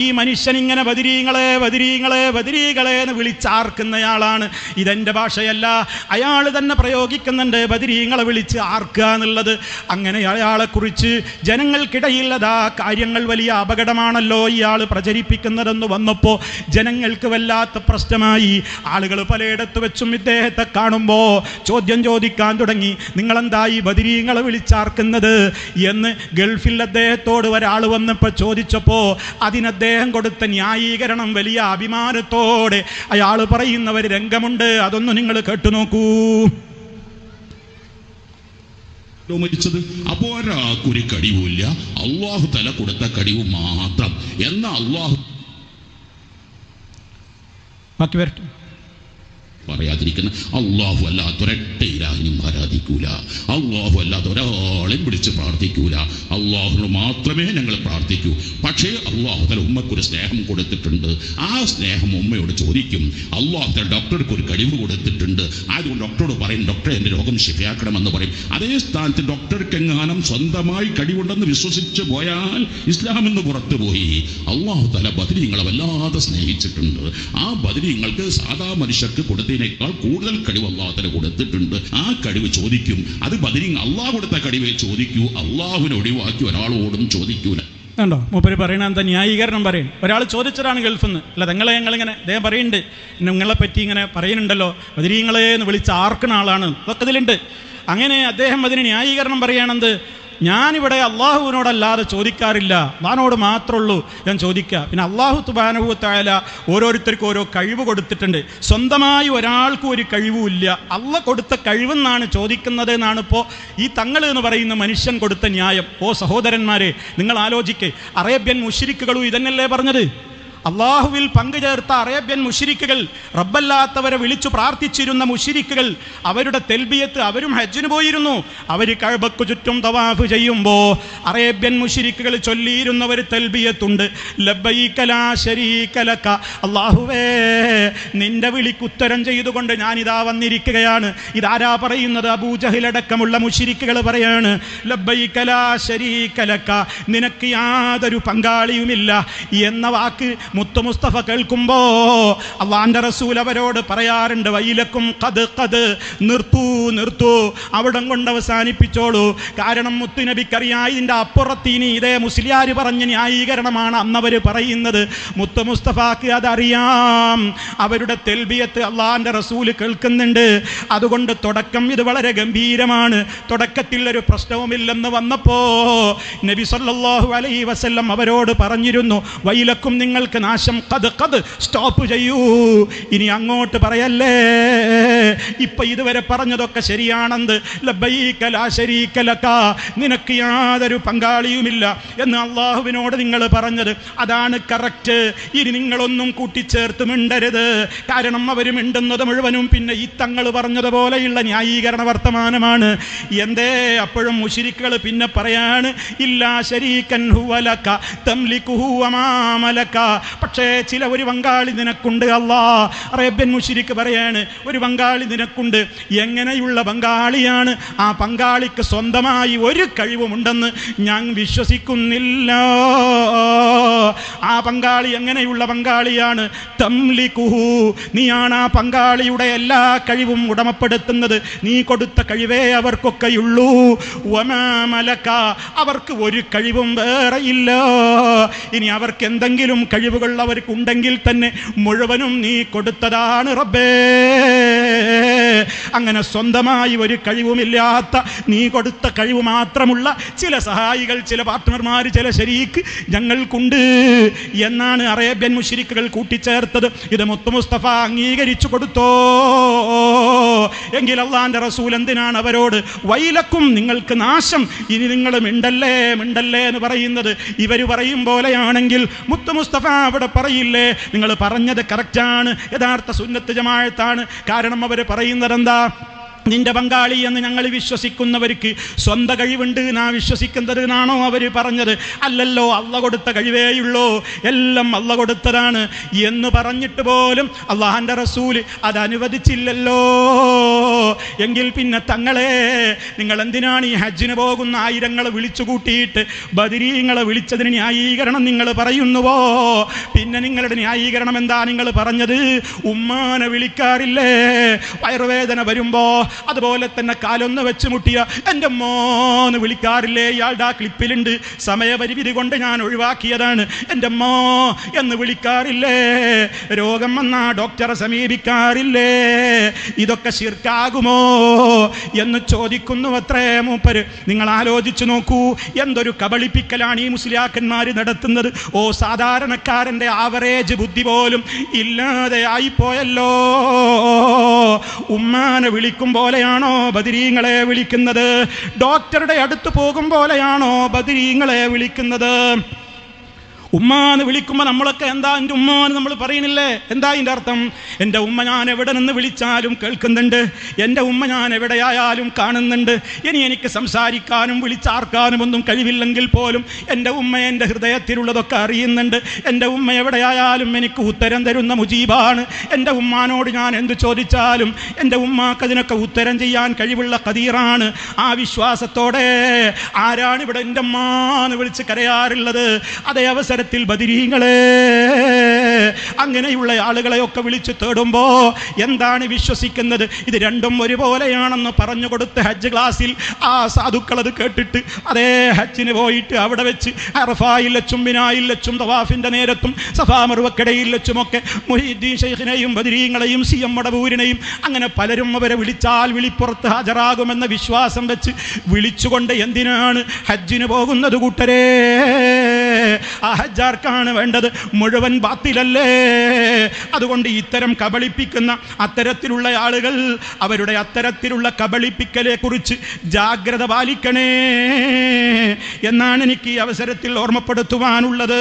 ഈ മനുഷ്യൻ ഇങ്ങനെ ബദിരീങ്ങളെ ബദിരീങ്ങളെ ബദിരീകളെ എന്ന് വിളിച്ചാർക്കുന്നയാളാണ്. ഇതെന്റെ ഭാഷയല്ല. അയാൾ തന്നെ പ്രയോഗിക്കുന്നുണ്ട് ബദിരീങ്ങളെ വിളിച്ച് ആർക്കുക എന്നുള്ളത്. അങ്ങനെ അയാളെക്കുറിച്ച് ജനങ്ങൾക്കിടയിൽ അതാ കാര്യങ്ങൾ വലിയ അപകടമാണല്ലോ ഇയാൾ പ്രചരിപ്പിക്കുന്നതെന്ന് വന്നപ്പോൾ ജനങ്ങൾക്ക് വല്ലാത്ത പ്രശ്നമായി. ആളുകൾ പലയിടത്ത് വെച്ചും ഇദ്ദേഹത്തെ കാണുമ്പോൾ ചോദ്യം ചോദിക്കാൻ തുടങ്ങി. നിങ്ങളെന്താ ഈ ബദിരീങ്ങളെ വിളിച്ചാർക്കുന്നത് എന്ന് ഗൾഫിൽ അദ്ദേഹത്തോട് ഒരാൾ വന്നപ്പോൾ ചോദിച്ചപ്പോൾ അതിന് അദ്ദേഹം കൊടുത്ത ന്യായീകരണം വലിയ അഭിമാനത്തോടെ അയാൾ പറയുന്ന ഒരു രംഗമുണ്ട്. അതൊന്ന് നിങ്ങൾ കേട്ടുനോക്കൂ നോക്കൂ ോ. മരിച്ചത്? അപ്പോ ഒരാൾക്കൊരു കഴിവുമില്ല അള്ളാഹു തല കൊടുത്ത കഴിവ് മാത്രം. എന്ന അള്ളാഹു പറയാതിരിക്കുന്ന അള്ളാഹു അല്ലാത്ത ഒരൊറ്റ പ്രാർത്ഥിക്കൂല. അള്ളാഹുനോട് മാത്രമേ ഞങ്ങൾ പ്രാർത്ഥിക്കൂ. പക്ഷേ അള്ളാഹു തല ഉമ്മക്കൊരു സ്നേഹം കൊടുത്തിട്ടുണ്ട്. ആ സ്നേഹം ഉമ്മയോട് ചോദിക്കും. അള്ളാഹു തല ഡോക്ടർക്ക് ഒരു കഴിവ് കൊടുത്തിട്ടുണ്ട്. ഡോക്ടറെ എന്റെ രോഗം ശരിയാക്കണമെന്ന് പറയും. അതേ സ്ഥാനത്ത് ഡോക്ടർക്ക് എങ്ങാനും സ്വന്തമായി കഴിവുണ്ടെന്ന് വിശ്വസിച്ച് പോയാൽ ഇസ്ലാം എന്ന് പുറത്തു പോയി അള്ളാഹു തല ബദരീങ്ങളെ വല്ലാതെ സ്നേഹിച്ചിട്ടുണ്ട്. ആ ബദരീങ്ങൾക്ക് സാധാ മനുഷ്യർക്ക് കൊടുത്തതിനേക്കാൾ കൂടുതൽ കഴിവ് അള്ളാഹു തല കൊടുത്തിട്ടുണ്ട്. ആ കഴിവ് ചോദിക്കും. അത് ബദരീ അള്ളാഹ് കൊടുത്ത കഴിവേ ചോദിക്കൂ. അള്ളാഹുവിനെ ഒഴിവാക്കി ഒരാളോടും ചോദിക്കൂല. കണ്ടോ മൂപ്പര് പറയണ എന്താ? ന്യായീകരണം പറയും. ഒരാൾ ചോദിച്ചതാണ് ഗൾഫിൽ നിന്ന്. അല്ല നിങ്ങളെ ഞങ്ങളിങ്ങനെ അദ്ദേഹം പറയുന്നുണ്ട്. നിങ്ങളെ പറ്റി ഇങ്ങനെ പറയുന്നുണ്ടല്ലോ. ബദരീങ്ങളെ എന്ന് വിളിച്ച് ആർക്കുന്ന ആളാണ്. അതൊക്കെ ഇതിലുണ്ട്. അങ്ങനെ അദ്ദേഹം അതിന് ന്യായീകരണം പറയുകയാണെന്ത്? ഞാനിവിടെ അള്ളാഹുവിനോടല്ലാതെ ചോദിക്കാറില്ല. അള്ളാഹിനോട് മാത്രമുള്ളൂ ഞാൻ ചോദിക്കുക. പിന്നെ അള്ളാഹു തുബാനുഭവത്തായാല ഓരോരുത്തർക്കും ഓരോ കഴിവ് കൊടുത്തിട്ടുണ്ട്. സ്വന്തമായി ഒരാൾക്കും ഒരു കഴിവുമില്ല. അള്ള കൊടുത്ത കഴിവെന്നാണ് ചോദിക്കുന്നത് എന്നാണ് ഇപ്പോൾ ഈ തങ്ങൾ എന്ന് പറയുന്ന മനുഷ്യൻ കൊടുത്ത ന്യായം. ഓ സഹോദരന്മാരെ നിങ്ങൾ ആലോചിക്കേ. അറേബ്യൻ മുഷിരിക്കുകളും ഇതന്നെയല്ലേ പറഞ്ഞത്? അള്ളാഹുവിൽ പങ്കുചേർത്ത അറേബ്യൻ മുഷിരിക്കുകൾ റബ്ബല്ലാത്തവരെ വിളിച്ചു പ്രാർത്ഥിച്ചിരുന്ന മുഷിരിക്കുകൾ അവരുടെ തെൽബിയത്ത് അവരും ഹജ്ജിന് പോയിരുന്നു. അവർ കഴബക്കു ചുറ്റും തവാഫ് ചെയ്യുമ്പോൾ അറേബ്യൻ മുഷിരിക്കുകൾ ചൊല്ലിയിരുന്ന തെൽബിയത്തുണ്ട്. അള്ളാഹുവേ നിന്റെ വിളിക്കുത്തരം ചെയ്തുകൊണ്ട് ഞാനിതാ വന്നിരിക്കുകയാണ്. ഇതാരാ പറയുന്നത്? അബൂജഹിലടക്കമുള്ള മുഷിരിക്കുകൾ പറയാണ് ലബ്ബൈകലാ ശരീകലക നിനക്ക് യാതൊരു പങ്കാളിയുമില്ല. എന്ന വാക്ക് മുത്തു മുസ്തഫ കേൾക്കുമ്പോ അള്ളാന്റെ റസൂൽ അവരോട് പറയാറുണ്ട് വൈലക്കും കത് കത് നിർത്തൂ നിർത്തൂ അവിടം കൊണ്ട് അവസാനിപ്പിച്ചോളൂ. കാരണം മുത്തുനബിക്കറിയാം ഇതിന്റെ അപ്പുറത്തിനി ഇതേ മുസ്ലിയാർ പറഞ്ഞ ന്യായീകരണമാണ് അന്നവർ പറയുന്നത്. മുത്തു മുസ്തഫാക്ക് അതറിയാം അവരുടെ തെൽബിയത്ത് അള്ളാന്റെ റസൂൽ കേൾക്കുന്നുണ്ട്. അതുകൊണ്ട് തുടക്കം ഇത് വളരെ ഗംഭീരമാണ്. തുടക്കത്തിൽ ഒരു പ്രശ്നവുമില്ലെന്ന് വന്നപ്പോ നബി സല്ലാഹു അലൈ വസല്ലം അവരോട് പറഞ്ഞിരുന്നു വൈലക്കും നിങ്ങൾക്ക് നാശം. കത് കത്. സ്റ്റോപ്പ് ചെയ്യൂ. ഇനി അങ്ങോട്ട് പറയല്ലേ? ഇപ്പൊ ഇതുവരെ പറഞ്ഞതൊക്കെ ലക. നിനക്ക് യാതൊരു പങ്കാളിയുമില്ല എന്ന് അള്ളാഹുവിനോട് നിങ്ങൾ പറഞ്ഞത്. അതാണ് കറക്റ്റ് ഇനി നിങ്ങളൊന്നും കൂട്ടിച്ചേർത്ത് മിണ്ടരുത്. കാരണം അവർ മിണ്ടുന്നത് മുഴുവനും പിന്നെ ഈ തങ്ങൾ പറഞ്ഞതുപോലെയുള്ള ന്യായീകരണ വർത്തമാനമാണ്. എന്തേ? അപ്പോഴും മുഷിരിക്കൾ പിന്നെ പറയാണ് ഇല്ലാ ശരീക്കൻ ഹുവലക്ക തംലിക്കുഹു വമാമലക പക്ഷേ ചില ഒരു പങ്കാളി നിനക്കുണ്ട് അല്ലാ. അറേബ്യൻ മുഷിരിക്ക് പറയാണ് ഒരു പങ്കാളി നിനക്കുണ്ട്. എങ്ങനെയുള്ള പങ്കാളിയാണ്? ആ പങ്കാളിക്ക് സ്വന്തമായി ഒരു കഴിവുമുണ്ടെന്ന് ഞാൻ വിശ്വസിക്കുന്നില്ല. ആ പങ്കാളി എങ്ങനെയുള്ള പങ്കാളിയാണ്? തംലി കുഹു നീയാണ് ആ പങ്കാളിയുടെ എല്ലാ കഴിവും ഉടമപ്പെടുത്തുന്നത്. നീ കൊടുത്ത കഴിവേ അവർക്കൊക്കെയുള്ളൂ. ഒമാമലക്ക അവർക്ക് ഒരു കഴിവും വേറെ ഇല്ല ഇനി അവർക്ക് എന്തെങ്കിലും കഴിവുകൾ അവർക്കുണ്ടെങ്കിൽ തന്നെ മുഴുവനും നീ കൊടുത്തതാണ് റബ്ബേ. അങ്ങനെ സ്വന്തമായി ഒരു കഴിവുമില്ലാത്ത നീ കൊടുത്ത കഴിവ് മാത്രമുള്ള ചില സഹായികൾ ചില പാർട്ട്ണർമാർ ചില ശരീക്ക് ഞങ്ങൾക്കുണ്ട് എന്നാണ് അറേബ്യൻ മുഷിരിക്കുകൾ കൂട്ടിച്ചേർത്തത്. ഇത് മുത്തു മുസ്തഫ അംഗീകരിച്ചു കൊടുത്തോ? എങ്കിൽ അള്ളാന്റെ റസൂൽ എന്തിനാണ് അവരോട് വൈലക്കും നിങ്ങൾക്ക് നാശം ഇനി നിങ്ങൾ മിണ്ടല്ലേ മിണ്ടല്ലേ എന്ന് പറയുന്നത്? ഇവർ പറയും പോലെയാണെങ്കിൽ മുത്തു മുസ്തഫ അവിടെ പറയില്ലേ? നിങ്ങൾ പറഞ്ഞത് കറക്റ്റാണ് യഥാർത്ഥ സുന്നത്ത് ജമാഴത്താണ് കാരണം അവർ പറയുന്നത് എന്താ നിന്റെ പങ്കാളി എന്ന് ഞങ്ങൾ വിശ്വസിക്കുന്നവർക്ക് സ്വന്തം കഴിവുണ്ട് നാ വിശ്വസിക്കുന്നത് എന്നാണോ അവർ പറഞ്ഞത്. അല്ലല്ലോ അള്ള കൊടുത്ത കഴിവേയുള്ളൂ. എല്ലാം അള്ള കൊടുത്തതാണ് എന്ന് പറഞ്ഞിട്ട് പോലും അള്ളാഹാന്റെ റസൂൽ അത് അനുവദിച്ചില്ലല്ലോ. എങ്കിൽ പിന്നെ തങ്ങളെ നിങ്ങൾ എന്തിനാണ് ഈ ഹജ്ജിന് പോകുന്ന ആയിരങ്ങളെ വിളിച്ചു കൂട്ടിയിട്ട് ബദിരീങ്ങളെ വിളിച്ചതിന് ന്യായീകരണം നിങ്ങൾ പറയുന്നുവോ? പിന്നെ നിങ്ങളുടെ ന്യായീകരണം എന്താ നിങ്ങൾ പറഞ്ഞത്? ഉമ്മാനെ വിളിക്കാറില്ലേ? വയറുവേദന വരുമ്പോ അതുപോലെ തന്നെ കാലൊന്ന് വെച്ച് മുട്ടിയ എന്റെ മോന്ന് വിളിക്കാറില്ലേ? ഇയാളുടെ ആ ക്ലിപ്പിലുണ്ട്. സമയപരിമിതി കൊണ്ട് ഞാൻ ഒഴിവാക്കിയതാണ്. എന്റെ മോ എന്ന് വിളിക്കാറില്ലേ? രോഗം വന്നാ ഡോക്ടറെ സമീപിക്കാറില്ലേ? ഇതൊക്കെ ശിർക്കാകുമോ എന്ന് ചോദിക്കുന്നു അത്രേ മൂപ്പര്. നിങ്ങൾ ആലോചിച്ചു നോക്കൂ എന്തൊരു കബളിപ്പിക്കലാണ് ഈ മുസ്ലിയാക്കന്മാർ നടത്തുന്നത്. ഓ സാധാരണക്കാരന്റെ ആവറേജ് ബുദ്ധി പോലും ഇല്ലാതെ ആയിപ്പോയല്ലോ. ഉമ്മാനെ വിളിക്കും പോലെയാണോ ബദിരീങ്ങളെ വിളിക്കുന്നത്? ഡോക്ടറുടെ അടുത്ത് പോകും പോലെയാണോ ബദിരീങ്ങളെ വിളിക്കുന്നത്? ഉമ്മാന്ന് വിളിക്കുമ്പോൾ നമ്മളൊക്കെ എന്താ എന്റെ ഉമ്മാന്ന് നമ്മൾ പറയണില്ലേ? എന്താ ഇതിന്റെ അർത്ഥം? എന്റെ ഉമ്മ ഞാൻ എവിടെ നിന്ന് വിളിച്ചാലും കേൾക്കുന്നുണ്ട്. എന്റെ ഉമ്മ ഞാൻ എവിടെയായാലും കാണുന്നുണ്ട്. ഇനി എനിക്ക് സംസാരിക്കാനും വിളിച്ചാർക്കാനും ഒന്നും കഴിവില്ലെങ്കിൽ പോലും എന്റെ ഉമ്മ എന്റെ ഹൃദയത്തിലുള്ളതൊക്കെ അറിയുന്നുണ്ട്. എന്റെ ഉമ്മ എവിടെയായാലും എനിക്ക് ഉത്തരം തരുന്ന മുജീബാണ്. എന്റെ ഉമ്മാനോട് ഞാൻ എന്ത് ചോദിച്ചാലും എന്റെ ഉമ്മാക്ക് അതിനൊക്കെ ഉത്തരം ചെയ്യാൻ കഴിവുള്ള കതീറാണ് ആ വിശ്വാസത്തോടെ ആരാണ് ഇവിടെ എന്റെ അമ്മാന്ന് വിളിച്ച് കരയാറുള്ളത്? അതേ അവസരത്തിൽ ബദിരീങ്ങളെ അങ്ങനെയുള്ള ആളുകളെയൊക്കെ വിളിച്ച് തേടുമ്പോ എന്താണ് വിശ്വസിക്കുന്നത്? ഇത് രണ്ടും ഒരുപോലെയാണെന്ന് പറഞ്ഞു കൊടുത്ത് ഹജ്ജ് ക്ലാസ്സിൽ ആ സാധുക്കൾ അത് കേട്ടിട്ട് അതേ ഹജ്ജിന് പോയിട്ട് അവിടെ വെച്ച് അറഫായിൽ വെച്ചും ബിനായിൽ തവാഫിന്റെ നേരത്തും സഫാ മറുവക്കടയിൽ വെച്ചുമൊക്കെ മുഹീദ്ദീൻ ഷെയ്ഖിനെയും ബദിരീങ്ങളെയും സി എം മടവൂരിനെയും അങ്ങനെ പലരും അവരെ വിളിച്ചാൽ വിളിപ്പുറത്ത് ഹാജരാകുമെന്ന വിശ്വാസം വെച്ച് വിളിച്ചുകൊണ്ട് എന്തിനാണ് ഹജ്ജിന് പോകുന്നത് കൂട്ടരേ? ആ ഹജ്ജാർക്കാണ് വേണ്ടത്. മുഴുവൻ ബാത്തിലല്ലേ? അതുകൊണ്ട് ഇത്തരം കബളിപ്പിക്കുന്ന അത്തരത്തിലുള്ള ആളുകൾ അവരുടെ അത്തരത്തിലുള്ള കബളിപ്പിക്കലെ കുറിച്ച് ജാഗ്രത പാലിക്കണേ. എന്നാണ് എനിക്ക് ഈ അവസരത്തിൽ ഓർമ്മപ്പെടുത്തുവാനുള്ളത്.